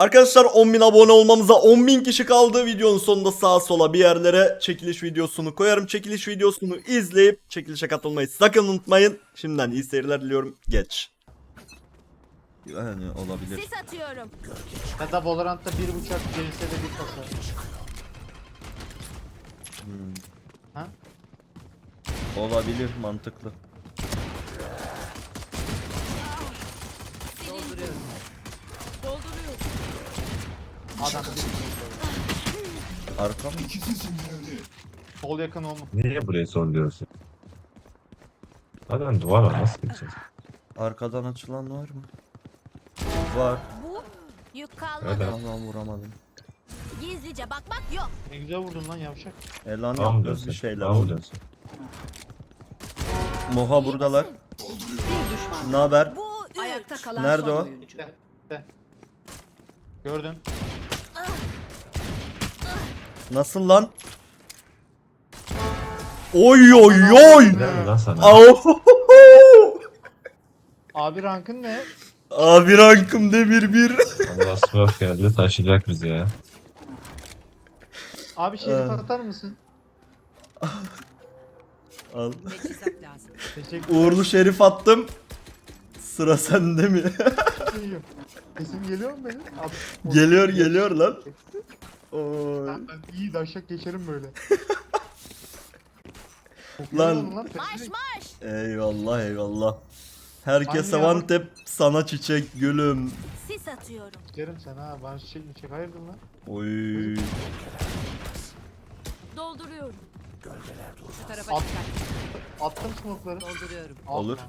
Arkadaşlar 10.000 abone olmamıza 10.000 kişi kaldı. Videonun sonunda sağa sola bir yerlere çekiliş videosunu koyarım. Çekiliş videosunu izleyip çekilişe katılmayı sakın unutmayın. Şimdiden iyi seyirler diliyorum. Geç. Yani olabilir. Sis atıyorum. Ya da Valorant'ta bir bıçak, CS'de bir kasa. Ha? Olabilir mantıklı. Dolduruyorum. Adam Arka mı? sol yakın olma. Niye burayı sorguluyorsun? Zaten duvar var nasıl gideceğiz? Arkadan açılan var mı? Var. Bu yük Evet. kalmadı. Ama vuramadım. Gizlice bakmak yok. Ne güzel vurdun lan yavşak. Elan Tamam mı yapıyoruz bir diyorsun? şeyler. Tamam mı diyorsun? Moha buradalar. Ne haber? Bu üç. Ayakta kalan Nerede son o? oyuncu. Gördün. Nasıl lan? Oy oy oy. Gider mi lan sana? Au. Abi rankın ne? Abi rankım demir bir. Allah Smurf geldi taşıyacak bizi ya. Abi şerif Ee. atar mısın? Al. Teçhizat lazım. Teşekkür Uğurlu şerif attım. Sıra sende mi? ederim. Sesim geliyor mu benim? Abi, geliyor geliyor lan. Oy. Ben, ben iyi daşak geçerim böyle. Lan. Lan, Marş marş. Eyvallah eyvallah. Herkese ya? vantep sana çiçek gülüm. Sis atıyorum. Sikerim sen ha. Bana çiçek mi çek? Hayırdır lan? Oy. Dolduruyorum. Şu tarafa At. dikkat. Attım smoke'ları. Dolduruyorum. Al Olur. lan.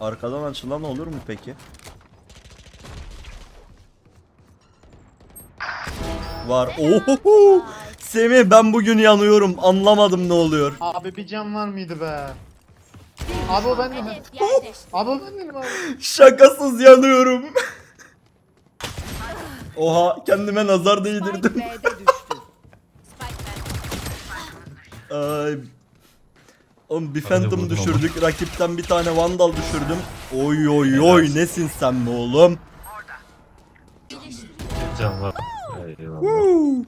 Arkadan açılan olur mu peki? Var. Ohoho. Semih ben bugün yanıyorum. Anlamadım ne oluyor. Abi bir can var mıydı be? Abi o ben de. Hedef yerleşti. Abi o ben değilim abi. Şakasız yanıyorum. Oha kendime nazar değdirdim. Ay. Oğlum bir Phantom düşürdük. Rakipten bir tane Vandal düşürdüm. Oy oy oy nesin sen be oğlum? Can var. Eyvallah. Huu.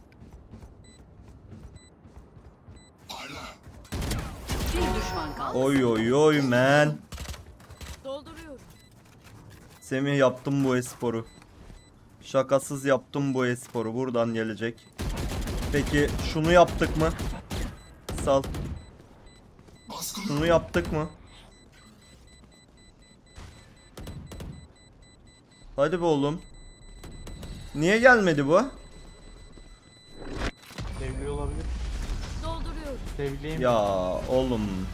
Bir düşman kaldı. Oy oy oy man. Semih yaptım bu esporu. Şakasız yaptım bu esporu. Buradan gelecek. Peki şunu yaptık mı? Sal. Şunu yaptık mı? Hadi be oğlum. Niye gelmedi bu? Sevgili olabilir. Dolduruyorum. Sevgiliyim. Ya oğlum.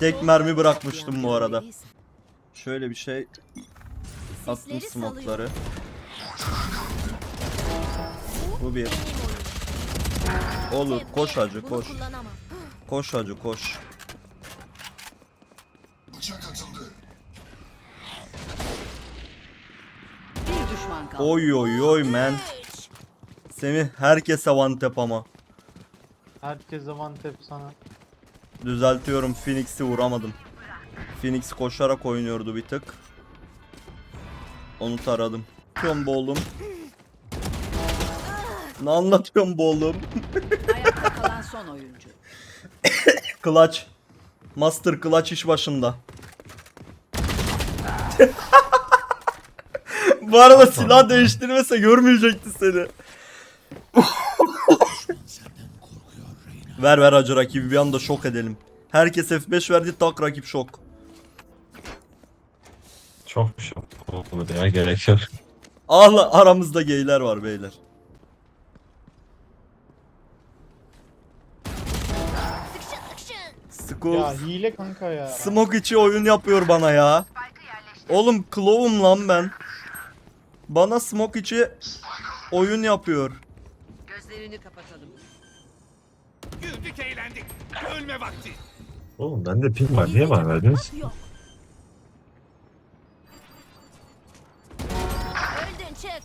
Tek mermi bırakmıştım bu arada. Şöyle bir şey attım smokları. Bu bir. Olur koş hacı Bunu koş. Koş hacı koş. Bir düşman kaldı. Oy oy oy man. Üç. Semih herkese one tap ama. Herkes zaman tep sana. Düzeltiyorum Phoenix'i vuramadım. Phoenix koşarak oynuyordu bir tık. Onu taradım. Anlatıyorum bu oğlum. Ne anlatıyorum bu oğlum? Ayakta kalan son oyuncu. Clutch. Master Clutch iş başında. Bu arada silah değiştirmese görmeyecekti seni. ver ver acı rakibi bir anda şok edelim. Herkes F5 verdi tak rakip şok. Çok şok oldu ya gerek yok. Allah aramızda geyler var beyler. Skull Ya hile kanka ya. smoke içi oyun yapıyor bana ya. Oğlum Clove'um lan ben. Bana smoke içi oyun yapıyor. Gözlerini kapatalım. Güldük eğlendik. Ölme vakti. Oğlum bende ping var niye bana verdiniz? Öldün çık.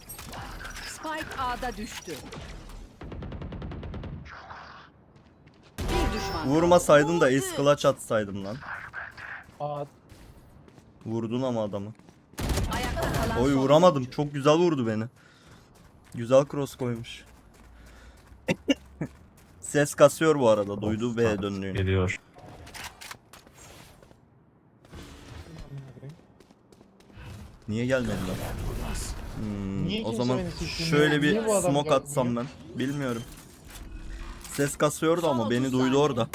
Spike A'da düştü. Vurmasaydın da ace clutch atsaydım lan. Aa, Vurdun ama adamı. Ayakta kalan Oy son vuramadım. oyuncu. Çok güzel vurdu beni. Güzel cross koymuş. Ses kasıyor bu arada. Duydu B döndüğünü. Geliyor. Niye gelmedi lan? Hmm, Niye o kimse zaman beni şöyle bir Niye bu adam smoke atsam ben. Bilmiyorum. Ses kasıyordu ama beni 30 duydu orada.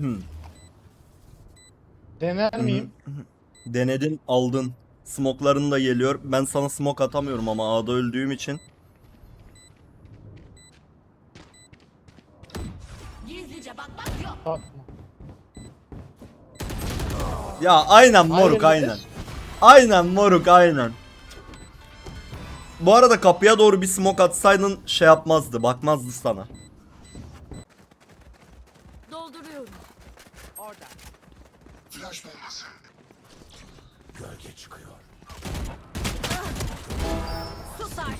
dener miyim? Denedin, aldın. Smokların da geliyor. Ben sana smoke atamıyorum ama A'da öldüğüm için. Gizlice bakmak yok. Atma. Ya aynen moruk Aynen. aynen. Aynen moruk aynen. Bu arada kapıya doğru bir smoke atsaydın şey yapmazdı, bakmazdı sana. Dolduruyorum. Orada.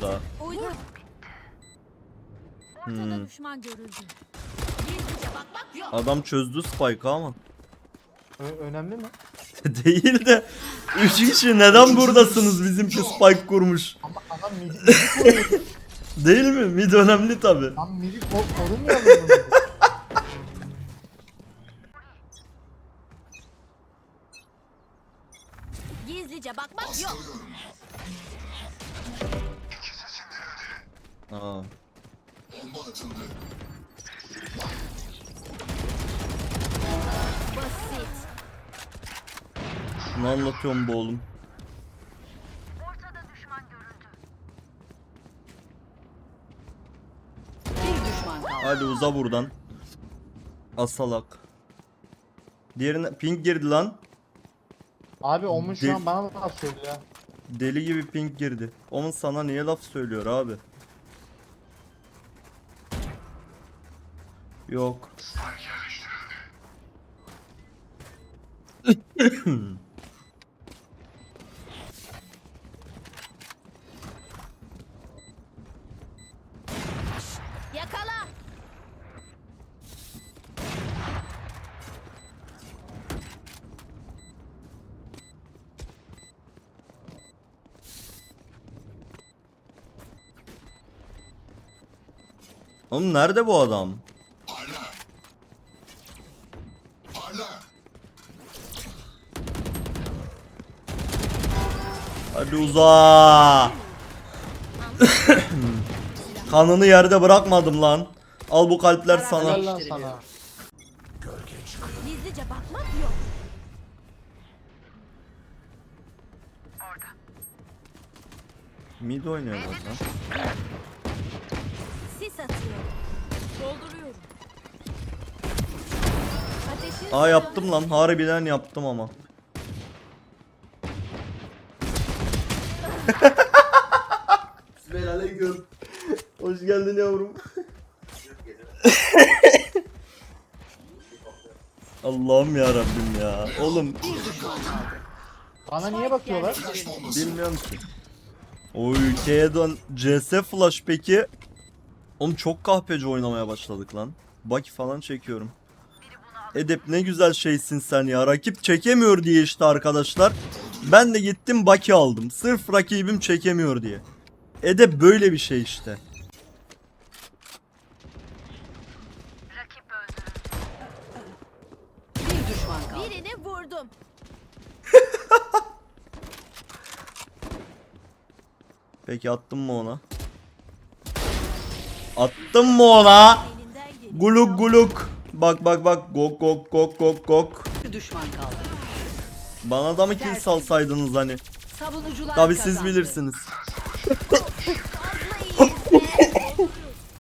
Uydu. Ortada düşman görüldü. Bakmak yok. Adam çözdü Spike'ı ama. Ö- önemli mi? Değil de 3 kişi neden buradasınız bizimki Spike kurmuş. Ama adam midi. Değil mi? Mid önemli tabi. Lan midi ko korumuyor mu? bunu? Gizlice bakmak yok. Aa. Basit. Ne anlatıyorum bu oğlum? Bir düşman kaldı. Hadi uza buradan. Asalak. Diğerine pink girdi lan. Abi Omun şu Dil- an bana da laf söylüyor. ya. Deli gibi pink girdi. Onun sana niye laf söylüyor abi? Yok. Yakala. Oğlum nerede bu adam? Uza. Kanını yerde bırakmadım lan. Al bu kalpler sana. Helal lan sana. Gizlice bakmak yok. Mid oynuyor zaten. Sis atıyorum. Dolduruyorum. Ateşin Aa yaptım lan. Harbiden yaptım ama. Selamünaleyküm. Hoş geldin yavrum. Allah'ım ya Rabbim ya. Oğlum Bana niye bakıyorlar? bilmiyorum ki. Oy K'ye dön. CS Flash peki. Oğlum çok kahpeci oynamaya başladık lan. Baki falan çekiyorum. Edep ne güzel şeysin sen ya. Rakip çekemiyor diye işte arkadaşlar. Ben de gittim Baki aldım. Sırf rakibim çekemiyor diye. Edep böyle bir şey işte. Bir düşman kaldı. Birini vurdum. Peki attım mı ona? Attım mı ona? Elinden geliyor. Guluk guluk. Bak bak bak. Gok gok gok gok gok. Bir düşman kaldı. Bana da mı kill salsaydınız hani? Savunucular Tabi siz bilirsiniz.